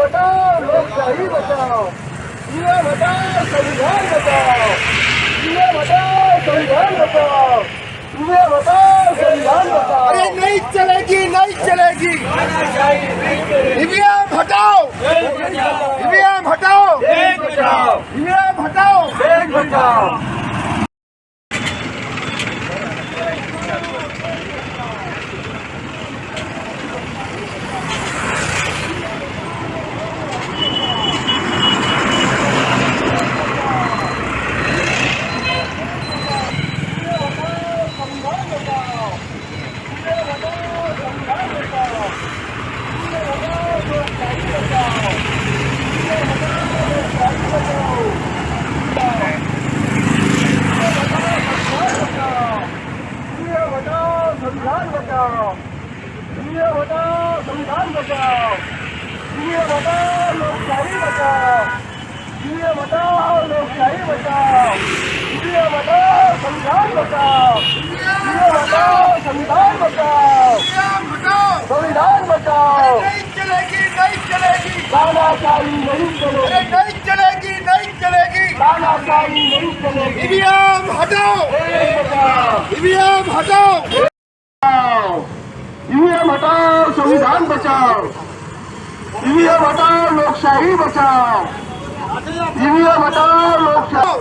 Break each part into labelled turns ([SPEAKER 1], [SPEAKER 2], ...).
[SPEAKER 1] बचाओ लोकशाही बचाओ ये बचाओ संविधान बचाओ ये बचाओ संविधान बचाओ ये बचाओ संविधान बचाओ
[SPEAKER 2] अरे नहीं चलेगी नहीं चलेगी। ईवीएम हटाओ ईवीएम हटाओ ईवीएम हटाओ
[SPEAKER 1] देश बचाओ ये बचाओ संविधान बचाओ ये बचाओ संविधान बचाओ लोकशाही बचाओ ये बचाओ लोकशाही बचाओ ये बचाओ संविधान बचाओ ये बचाओ संविधान बचाओ
[SPEAKER 2] हटाओ
[SPEAKER 1] संविधान बचाओ
[SPEAKER 2] चलेगी नहीं चलेगी
[SPEAKER 1] तानाशाही नहीं चलेगी
[SPEAKER 2] नहीं चलेगी नहीं चलेगी
[SPEAKER 1] तानाशाही नहीं चलेगी
[SPEAKER 2] ईवीएम हटाओ ईवीएम हटाओ
[SPEAKER 1] ईवीएम हटाओ संविधान बचाओ। ईवीएम हटाओ लोकशाही बचाओ। ईवीएम हटाओ लोकशाही।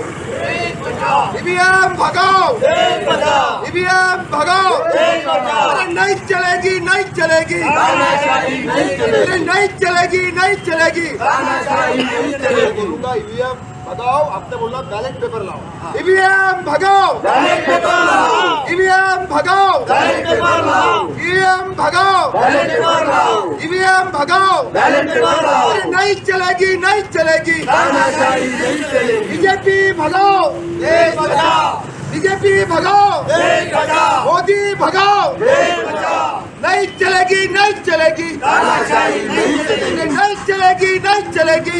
[SPEAKER 2] ईवीएम भगाओ। ईवीएम भगाओ। नहीं चलेगी नहीं चलेगी। अरे नहीं चलेगी नहीं चलेगी।
[SPEAKER 3] बोलूंगा ईवीएम भगाओ आपने बोला बैलेट पेपर लाओ।
[SPEAKER 2] ईवीएम भगाओ। ईवीएम भगाओ। ईवीएम भगाओ। ईवीएम भगाओ। अरे नहीं चलेगी नहीं चलेगी। बीजेपी भगाओ। बीजेपी भगाओ। मोदी भगाओ। नहीं चलेगी नहीं चलेगी। नहीं चलेगी नहीं चलेगी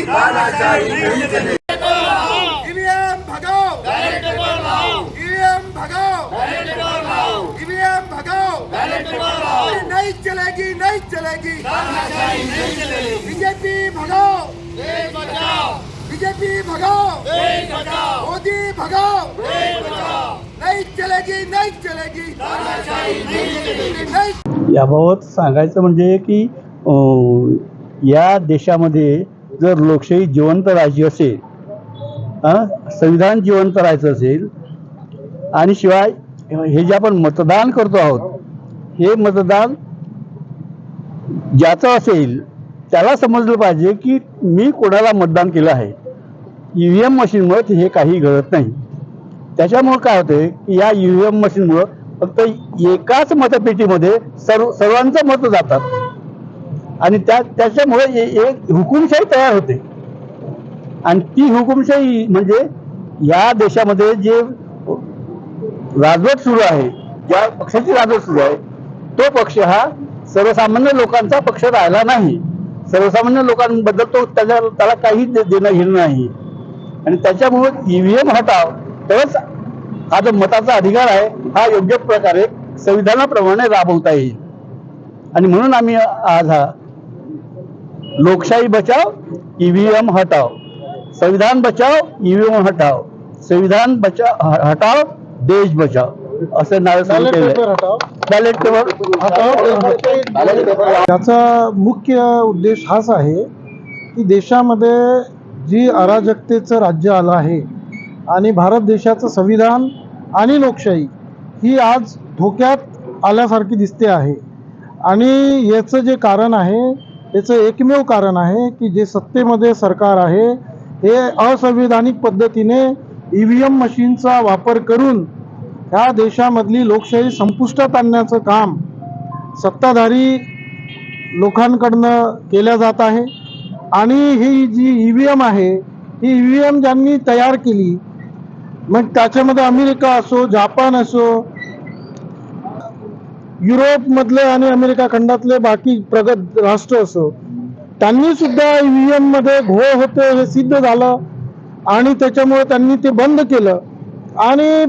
[SPEAKER 2] ईवीएम भगाओ। ईवीएम भगाओ। ईवीएम भगाओ। नहीं चलेगी नहीं चलेगी। बीजेपी भगाओ। बीजेपी भगाओ। मोदी भगाओ। नहीं चलेगी नहीं चलेगी। नहीं
[SPEAKER 4] याबाबत सांगायचं म्हणजे की या देशामध्ये जर लोकशाही जिवंत राहायची असेल संविधान जिवंत राहायचं असेल आणि शिवाय हे जे आपण मतदान करतो आहोत हे मतदान ज्याचं असेल त्याला समजलं पाहिजे की मी कोणाला मतदान केलं आहे. ई व्ही एम मशीनमुळे हे काही घडत नाही. त्याच्यामुळं काय होतंय की या ई व्ही एम मशीनमुळं फक्त एकाच मतपेटीमध्ये सर्व सर्वांचं मत जातात. आणि त्या त्याच्यामुळे एक हुकुमशाही तयार होते. आणि ती हुकुमशाही म्हणजे या देशामध्ये जे राजवट सुरू आहे ज्या पक्षाची राजवट सुरू आहे तो पक्ष हा सर्वसामान्य लोकांचा पक्ष राहिला नाही. सर्वसामान्य लोकांबद्दल तो त्याला काही देणं घेणं नाही. आणि त्याच्यामुळे ईव्हीएम हटाव. तरच हा जो मताचा अधिकार आहे हा योग्य प्रकारे संविधानाप्रमाणे राबवता येईल. आणि म्हणून आम्ही आज हा लोकशाही बचाव ईव्हीएम हटाव. संविधान बचाव ईव्हीएम हटाव. संविधान बचाव हटाव देश बचाव. असं नाव बॅलेट पेपर
[SPEAKER 5] याचा मुख्य उद्देश हाच आहे की देशामध्ये जी अराजकतेचं राज्य आलं आहे आणि भारत देशाचं संविधान आणि लोकशाही ही आज धोक्यात आल्यासारखी दिसते आहे. आणि याचं जे कारण आहे याचं एकमेव कारण आहे की जे सत्तेमध्ये सरकार आहे हे असंविधानिक पद्धतीने ई व्ही एम मशीनचा वापर करून ह्या देशामधली लोकशाही संपुष्टात आणण्याचं काम सत्ताधारी लोकांकडनं केल्या जात आहे. आणि ही जी ई व्ही एम आहे ही ई व्ही एम ज्यांनी तयार केली मग त्याच्यामध्ये अमेरिका असो जापान असो युरोपमधले आणि अमेरिका खंडातले बाकी प्रगत राष्ट्र असो त्यांनी सुद्धा ई व्ही मध्ये घोळ होतो हे सिद्ध झालं आणि त्याच्यामुळे त्यांनी ते बंद केलं. आणि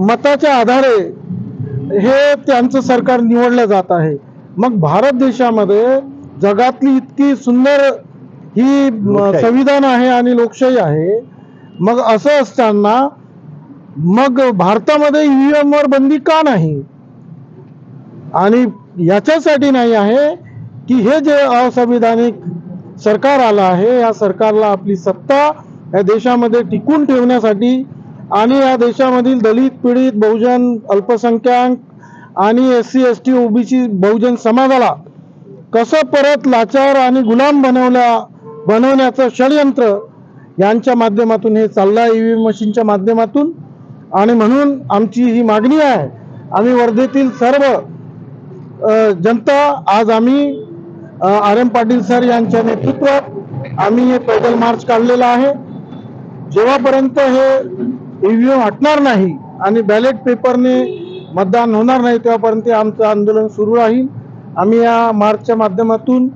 [SPEAKER 5] मताच्या आधारे हे त्यांचं सरकार निवडलं जात आहे. मग भारत देशामध्ये जगातली इतकी सुंदर ही. संविधान आहे आणि लोकशाही आहे मग असं असताना मग भारतामध्ये ईव्हीएम वर बंदी का नाही आणि याच्यासाठी नाही आहे की हे जे असंविधानिक सरकार आलं आहे या सरकारला आपली सत्ता या देशामध्ये टिकून ठेवण्यासाठी आणि या देशामधील दलित पीडित बहुजन अल्पसंख्याक आणि S C S T OBC बहुजन समाजाला कसं परत लाचार आणि गुलाम बनवल्या बनवण्याचं षडयंत्र यांच्या माध्यमातून हे चाललं आहे ईव्हीएम मशीनच्या माध्यमातून. आणि म्हणून आमची ही मागणी आहे आम्ही वर्धेतील सर्व जनता आज आम्ही आर एम पाटील सर यांच्या नेतृत्वात आम्ही हे पैदल मार्च काढलेला आहे. जेव्हापर्यंत हे ईव्हीएम हटणार नाही आणि बॅलेट पेपरने मतदान होणार नाही तेव्हापर्यंत आमचं आंदोलन सुरू राहील. आम्ही या मार्चच्या माध्यमातून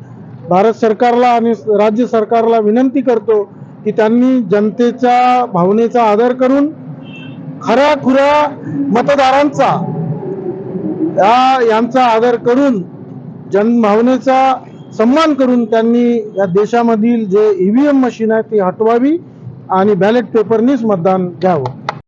[SPEAKER 5] भारत सरकारला आणि राज्य सरकारला विनंती करतो की त्यांनी जनतेच्या भावनेचा आदर करून खऱ्या खुऱ्या मतदारांचा या यांचा आदर करून जनभावनेचा सन्मान करून त्यांनी या देशामधील जे ईव्हीएम मशीन आहे ती हटवावी आणि बॅलेट पेपरनीच मतदान घ्यावं